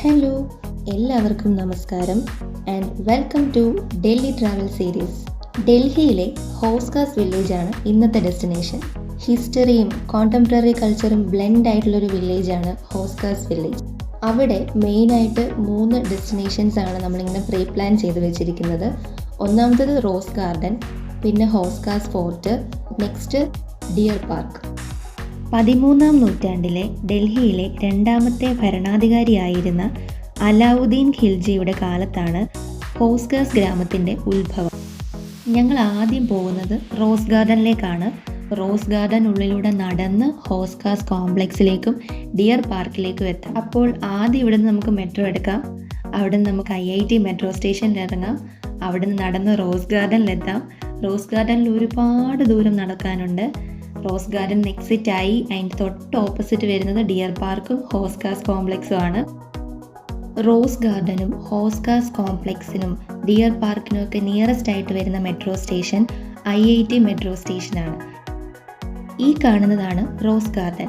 Hello എല്ലാവർക്കും നമസ്കാരം. And welcome to Delhi travel series ഡൽഹിയിലെ ഹോസ്കാസ് വില്ലേജ് ആണ് ഇന്നത്തെ ഡെസ്റ്റിനേഷൻ ഹിസ്റ്ററിയും കോണ്ടംപററി കൾച്ചറും ബ്ലെൻഡ് ആയിട്ടുള്ളൊരു വില്ലേജാണ് ഹോസ്കാസ് വില്ലേജ് അവിടെ മെയിനായിട്ട് മൂന്ന് ഡെസ്റ്റിനേഷൻസ് ആണ് നമ്മളിങ്ങനെ പ്രീ പ്ലാൻ ചെയ്ത് വെച്ചിരിക്കുന്നത്. ഒന്നാമത്തത് റോസ് ഗാർഡൻ പിന്നെ Hauz Khas fort next deer park പതിമൂന്നാം നൂറ്റാണ്ടിലെ ഡൽഹിയിലെ രണ്ടാമത്തെ ഭരണാധികാരിയായിരുന്ന അലാവുദ്ദീൻ ഖിൽജിയുടെ കാലത്താണ് ഹോസ്ഗാസ് ഗ്രാമത്തിന്റെ ഉത്ഭവം. ഞങ്ങൾ ആദ്യം പോകുന്നത് റോസ് ഗാർഡനിലേക്കാണ്. റോസ് ഗാർഡൻ ഉള്ളിലൂടെ നടന്ന് ഹോസ്ഗാസ് കോംപ്ലക്സിലേക്കും ഡിയർ പാർക്കിലേക്കും എത്താം. അപ്പോൾ ആദ്യം ഇവിടെ നിന്ന് നമുക്ക് മെട്രോ എടുക്കാം. അവിടെ നിന്ന് നമുക്ക് ഐ ഐ ടി മെട്രോ സ്റ്റേഷനിൽ ഇറങ്ങാം. അവിടെ നിന്ന് നടന്ന് റോസ് ഗാർഡനിലെത്താം റോസ് ഗാർഡനിൽ ഒരുപാട് ദൂരം നടക്കാനുണ്ട്. റോസ് ഗാർഡൻ എക്സിറ്റ് ആയി അതിന്റെ തൊട്ട് ഓപ്പോസിറ്റ് വരുന്നത് ഡിയർ പാർക്കും ഹോസ്കാസ് കോംപ്ലക്സും ആണ്. റോസ് ഗാർഡനും ഹോസ്കാസ് കോംപ്ലക്സിനും ഡിയർ പാർക്കിനും ഒക്കെ നിയറസ്റ്റ് ആയിട്ട് വരുന്ന metro station I I T metro സ്റ്റേഷനാണ് ഈ കാണുന്നതാണ് റോസ് ഗാർഡൻ.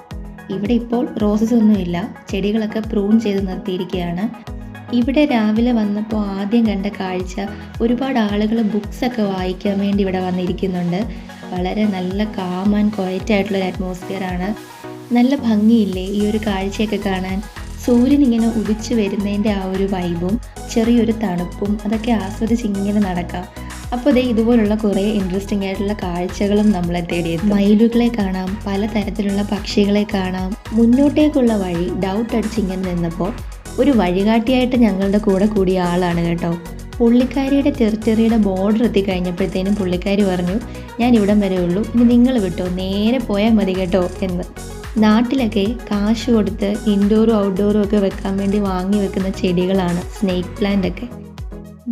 ഇവിടെ ഇപ്പോൾ റോസസ് ഒന്നുമില്ല ചെടികളൊക്കെ പ്രൂൺ ചെയ്ത് നിർത്തിയിരിക്കുകയാണ്. ഇവിടെ രാവിലെ വന്നപ്പോൾ ആദ്യം കണ്ട കാഴ്ച ഒരുപാട് ആളുകൾ ബുക്സൊക്കെ വായിക്കാൻ വേണ്ടി ഇവിടെ വന്നിരിക്കുന്നുണ്ട്. വളരെ നല്ല കാം ആൻഡ് ക്വയറ്റ് ആയിട്ടുള്ള ഒരു അറ്റ്മോസ്ഫിയർ ആണ്. നല്ല ഭംഗിയില്ലേ ഈ ഒരു കാഴ്ചയൊക്കെ കാണാൻ? സൂര്യൻ ഇങ്ങനെ ഉദിച്ചു വരുന്നതിന്റെ ആ ഒരു വൈബും ചെറിയൊരു തണുപ്പും അതൊക്കെ ആസ്വദിച്ച് ഇങ്ങനെ നടക്കാം. അപ്പോൾ ദേ ഇതുപോലുള്ള കുറേ ഇൻട്രസ്റ്റിംഗ് ആയിട്ടുള്ള കാഴ്ചകളും നമ്മളെ തേടിയെത്തും. മയിലുകളെ കാണാം പലതരത്തിലുള്ള പക്ഷികളെ കാണാം. മുന്നോട്ടേക്കുള്ള വഴി ഡൗട്ട് അടിച്ച് ഇങ്ങനെ നിന്നപ്പോൾ ഒരു വഴികാട്ടിയായിട്ട് ഞങ്ങളുടെ കൂടെ കൂടിയ ആളാണ് കേട്ടോ. പുള്ളിക്കാരിയുടെ ടെറിറ്ററിയുടെ ബോർഡർ എത്തിക്കഴിഞ്ഞപ്പോഴത്തേനും പുള്ളിക്കാരി പറഞ്ഞു ഞാൻ ഇവിടം വരെ ഉള്ളൂ ഇനി നിങ്ങൾ വിട്ടോ നേരെ പോയാൽ മതി കേട്ടോ എന്ന്. നാട്ടിലൊക്കെ കാശ് കൊടുത്ത് ഇൻഡോറും ഔട്ട്ഡോറും ഒക്കെ വെക്കാൻ വേണ്ടി വാങ്ങി വെക്കുന്ന ചെടികളാണ് സ്നേക്ക് പ്ലാന്റ് ഒക്കെ.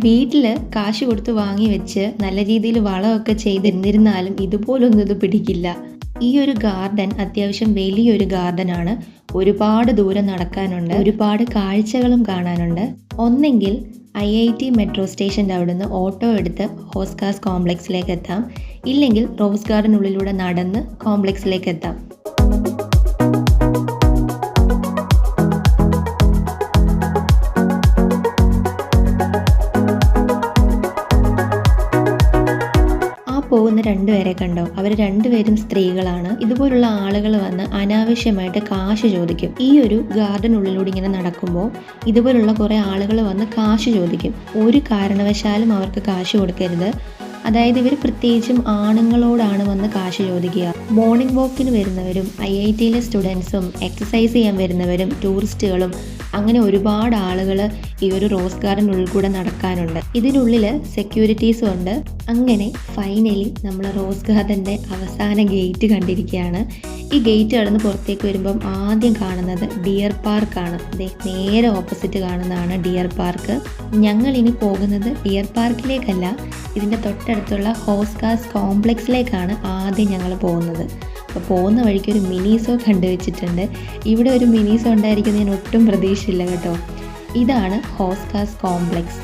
വീട്ടിൽ കാശ് കൊടുത്ത് വാങ്ങി വെച്ച് നല്ല രീതിയിൽ വളമൊക്കെ ചെയ്തിരുന്നിരുന്നാലും ഇതുപോലൊന്നും ഇത് പിടിക്കില്ല. ഈ ഒരു ഗാർഡൻ അത്യാവശ്യം വലിയൊരു ഗാർഡൻ ആണ് ഒരുപാട് ദൂരം നടക്കാനുണ്ട്. ഒരുപാട് കാഴ്ചകളും കാണാനുണ്ട്. ഒന്നെങ്കിൽ ഐ ഐ ടി മെട്രോ സ്റ്റേഷന്റെ അവിടുന്ന് ഓട്ടോ എടുത്ത് ഹോസ്കാസ് കോംപ്ലക്സിലേക്ക് എത്താം. ഇല്ലെങ്കിൽ റോസ് ഗാർഡനുള്ളിലൂടെ നടന്ന് കോംപ്ലക്സിലേക്ക് എത്താം. പോകുന്ന രണ്ടുപേരെ കണ്ടോ? അവർ രണ്ടുപേരും സ്ത്രീകളാണ്. ഇതുപോലുള്ള ആളുകൾ വന്ന് അനാവശ്യമായിട്ട് കാശ് ചോദിക്കും. ഈ ഒരു ഗാർഡനുള്ളിലൂടെ ഇങ്ങനെ നടക്കുമ്പോൾ ഇതുപോലുള്ള കുറേ ആളുകൾ വന്ന് കാശ് ചോദിക്കും. ഒരു കാരണവശാലും അവർക്ക് കാശ് കൊടുക്കരുത്. അതായത് ഇവർ പ്രത്യേകിച്ചും ആണുങ്ങളോടാണ് വന്ന് കാശ് ചോദിക്കുക. മോർണിംഗ് വാക്കിന് വരുന്നവരും ഐ ഐ ടിയിലെ സ്റ്റുഡൻസും എക്സസൈസ് ചെയ്യാൻ വരുന്നവരും ടൂറിസ്റ്റുകളും അങ്ങനെ ഒരുപാട് ആളുകൾ ഈ ഒരു റോസ് ഗാർഡനുള്ളിൽ കൂടെ നടക്കാനുണ്ട്. ഇതിനുള്ളിൽ സെക്യൂരിറ്റീസും ഉണ്ട്. അങ്ങനെ ഫൈനലി നമ്മൾ റോസ് ഗാർഡന്റെ അവസാന ഗേറ്റ് കണ്ടിരിക്കുകയാണ്. ഈ ഗേറ്റ് കടന്ന് പുറത്തേക്ക് വരുമ്പം ആദ്യം കാണുന്നത് ഡിയർ പാർക്കാണ് നേരെ ഓപ്പോസിറ്റ് കാണുന്നതാണ് ഡിയർ പാർക്ക് ഞങ്ങൾ ഇനി പോകുന്നത് ഡിയർ പാർക്കിലേക്കല്ല ഇതിന്റെ തൊട്ടടുത്തുള്ള ഹോസ്കാസ് കോംപ്ലക്സിലേക്കാണ് ആദ്യം ഞങ്ങൾ പോകുന്നത്. അപ്പോൾ പോകുന്ന വഴിക്ക് ഒരു മിനിസോ കണ്ടുവച്ചിട്ടുണ്ട്. ഇവിടെ ഒരു മിനിസോ ഉണ്ടായിരിക്കുന്നതിന് ഒട്ടും പ്രതീക്ഷയില്ല കേട്ടോ. ഇതാണ് ഹോസ്കാസ് കോംപ്ലക്സ്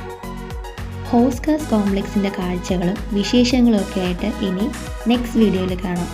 ഹോസ്കാസ് കോംപ്ലക്സിന്റെ കാഴ്ചകളും വിശേഷങ്ങളും ഒക്കെ ആയിട്ട് ഇനി നെക്സ്റ്റ് വീഡിയോയിൽ കാണാം.